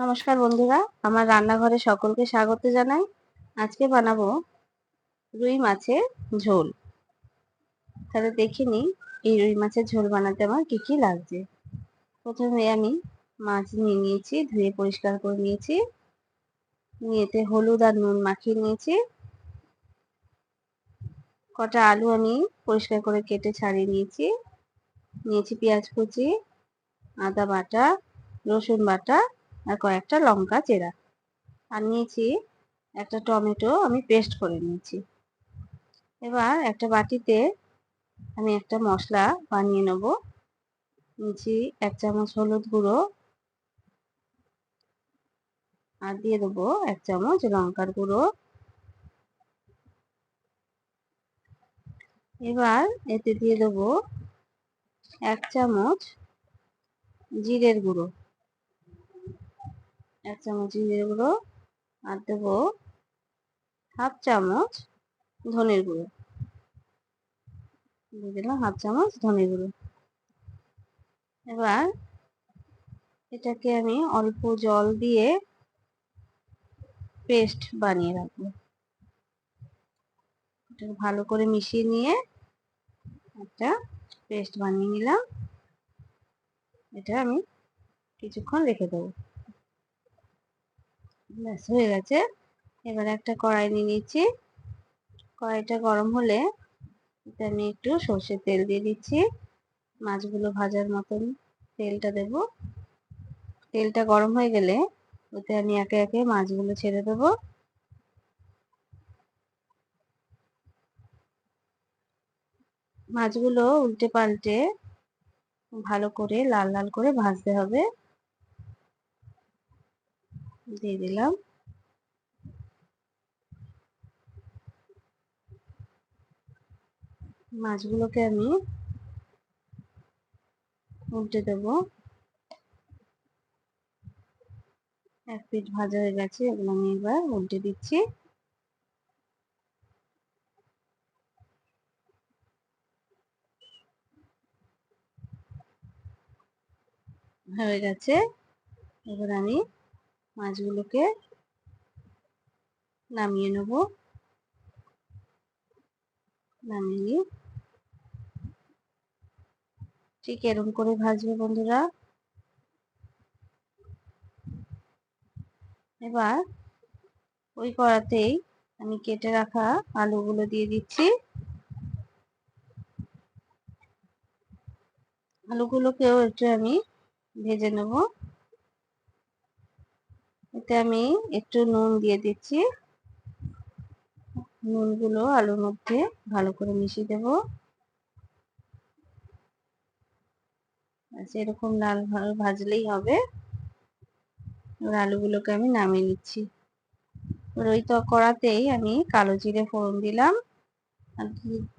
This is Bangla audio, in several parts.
নমস্কার বন্ধুরা, আমার রান্নাঘরে সকলকে স্বাগত জানাই। আজকে বানাবো রুই মাছের ঝোল। তাহলে দেখে নিই এই রুই মাছের ঝোল বানাতে আমার কী কী লাগছে। প্রথমে আমি মাছ নিয়ে নিয়েছি, ধুয়ে পরিষ্কার করে নিয়েছি। নিয়েতে হলুদ আর নুন মাখিয়ে নিয়েছি। কটা আলু আমি পরিষ্কার করে কেটে ছাড়িয়ে নিয়েছি। নিয়েছি পেঁয়াজ কুচি, আদা বাটা, রসুন বাটা আর কয়েকটা লঙ্কা, চেরা। আর নিয়েছি একটা টমেটো, আমি পেস্ট করে নিয়েছি। এবার একটা বাটিতে আমি একটা মশলা বানিয়ে নেব। নিয়েছি এক চামচ হলুদ গুঁড়ো। আর দিয়ে দেবো এক চামচ লঙ্কার গুঁড়ো। এবার এতে দিয়ে দেবো এক চামচ জিরের গুঁড়ো। এক চামচ জিরের গুঁড়ো আর দেবো হাফ চামচ ধনের গুঁড়ো। দিয়ে দিলাম হাফ চামচ ধনের গুঁড়ো। এবার এটাকে আমি অল্প জল দিয়ে পেস্ট বানিয়ে রাখব। এটাকে ভালো করে মিশিয়ে নিয়ে একটা পেস্ট বানিয়ে নিলাম। এটা আমি কিছুক্ষণ রেখে দেবো। ব্যাস, হয়ে গেছে। এবার একটা কড়াই নিয়ে নিচ্ছি। কড়াইটা গরম হলে আমি একটু সর্ষের তেল দিয়ে দিচ্ছি। মাছগুলো ভাজার মতন তেলটা দেব। তেলটা গরম হয়ে গেলে ওতে আমি একে একে মাছগুলো ছেড়ে দেবো। মাছগুলো উল্টে পাল্টে ভালো করে লাল লাল করে ভাজতে হবে। দিয়ে দিলাম। মাছগুলোকে আমি উল্টে দেব। এক পিঠ ভাজা হয়ে গেছে, এগুলো আমি এবার উল্টে দিচ্ছি। হয়ে গেছে। এবার আমি মাছগুলোকে নামিয়ে নেব। নামিয়ে নিই ঠিক এরকম করে ভাজবে বন্ধুরা। এবার ওই কড়াতেই আমি কেটে রাখা আলুগুলো দিয়ে দিচ্ছি। আলুগুলোকেও একটু আমি ভেজে নেব। এতে আমি একটু নুন দিয়ে দিচ্ছি। নুনগুলো আলুর মধ্যে ভালো করে মিশিয়ে দেব। এরকম লাল ভাজলেই হবে। এবার আলুগুলোকে আমি নামিয়ে নিচ্ছি। ওই তো কড়াতেই আমি কালো জিরে ফোড়ন দিলাম। আর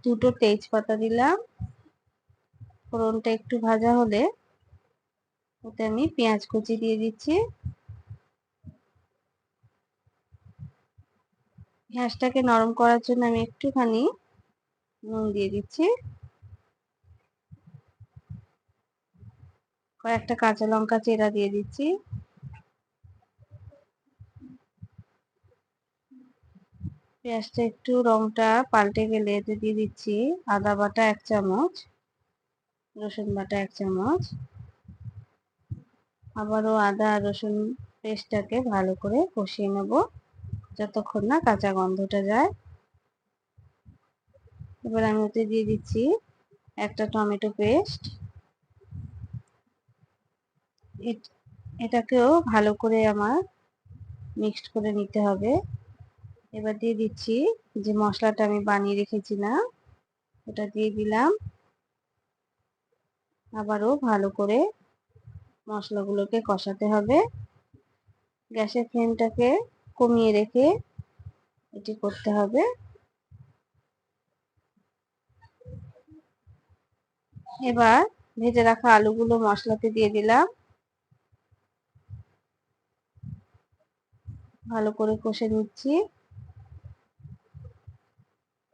দুটো তেজপাতা দিলাম। ফোড়নটা একটু ভাজা হলে ওতে আমি পেঁয়াজ কুচি দিয়ে দিচ্ছি। পেঁয়াজটাকে নরম করার জন্য আমি একটুখানি নুন দিয়ে দিচ্ছি। কয়েকটা কাঁচা লঙ্কা চেরা দিয়ে দিচ্ছি। পেঁয়াজটা একটু রংটা পাল্টে গেলে এতে দিয়ে দিচ্ছি আদা বাটা এক চামচ, রসুন বাটা এক চামচ। আবারও আদা রসুন পেস্টটাকে ভালো করে কষিয়ে নেব। যতক্ষণ না কাঁচা গন্ধটা যায়। এবার আমি ওতে দিয়ে দিচ্ছি একটা টমেটো পেস্ট। এটাকেও ভালো করে আমার মিক্সড করে নিতে হবে। এবার দিয়ে দিচ্ছি যে মশলাটা আমি বানিয়ে রেখেছি না, ওটা দিয়ে দিলাম। আবারও ভালো করে মশলাগুলোকে কষাতে হবে। গ্যাসের ফ্লেমটাকে কমিয়ে রেখে এটি করতে হবে। এবার ভেজে রাখা আলুগুলো মশলাতে দিয়ে দিলাম। ভালো করে কষে নিচ্ছি।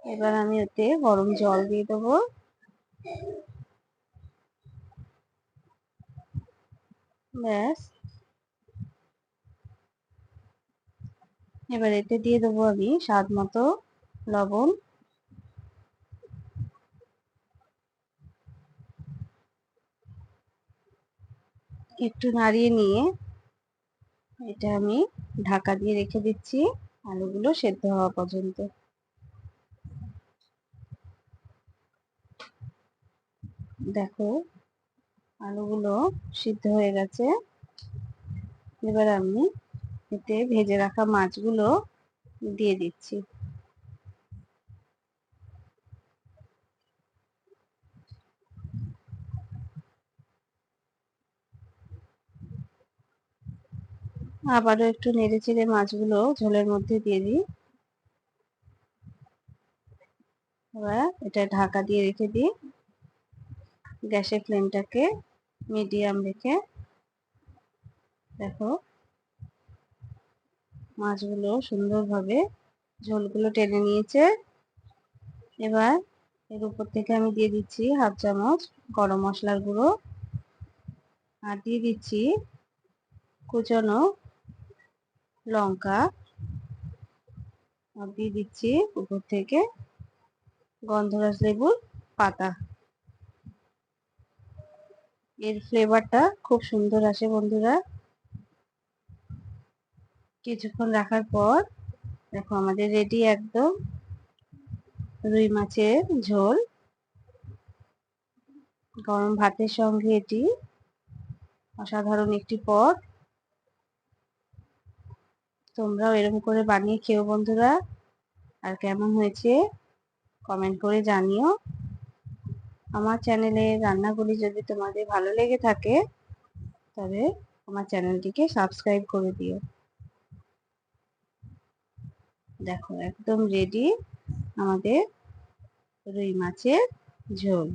এবার আমি ওতে গরম জল দিয়ে দেবো। ব্যাস। এবার এতে দিয়ে দেবো আমি স্বাদ মতো লবণ। একটু নাড়িয়ে নিয়ে এটা আমি ঢাকা দিয়ে রেখে দিচ্ছি, আলুগুলো সেদ্ধ হওয়া পর্যন্ত। দেখো আলুগুলো সিদ্ধ হয়ে গেছে। এবার আমি এতে ভেজে রাখা মাছগুলো দিয়ে দিচ্ছি। আবারও একটু নেড়ে চেড়ে মাছগুলো ঝোলের মধ্যে দিয়ে দিই। এবার এটা ঢাকা দিয়ে রেখে দিই। গ্যাসের ফ্লেমটাকে মিডিয়াম রেখে। দেখো মাছগুলো সুন্দরভাবে ঝোলগুলো টেনে নিয়েছে। এবার এর উপর থেকে আমি দিয়ে দিচ্ছি হাফ চামচ গরম মশলার গুঁড়ো। আর দিয়ে দিচ্ছি কুচনো লঙ্কা। আর দিয়ে দিচ্ছি উপর থেকে গন্ধরাজ লেবুর পাতা। এর ফ্লেভারটা খুব সুন্দর আসে বন্ধুরা। কিছুক্ষণ রাখার পর, দেখো আমাদের রেডি একদম রুই মাছের ঝোল। গরম ভাতের সঙ্গে এটি অসাধারণ একটি পদ। তোমরাও এরকম করে বানিয়ে খেও বন্ধুরা। আর কেমন হয়েছে কমেন্ট করে জানিও। আমার চ্যানেলে রান্নাগুলি যদি তোমাদের ভালো লেগে থাকে, তবে আমার চ্যানেলটিকে সাবস্ক্রাইব করে দিও। দেখো একদম রেডি আমাদের রুই মাছের ঝোল।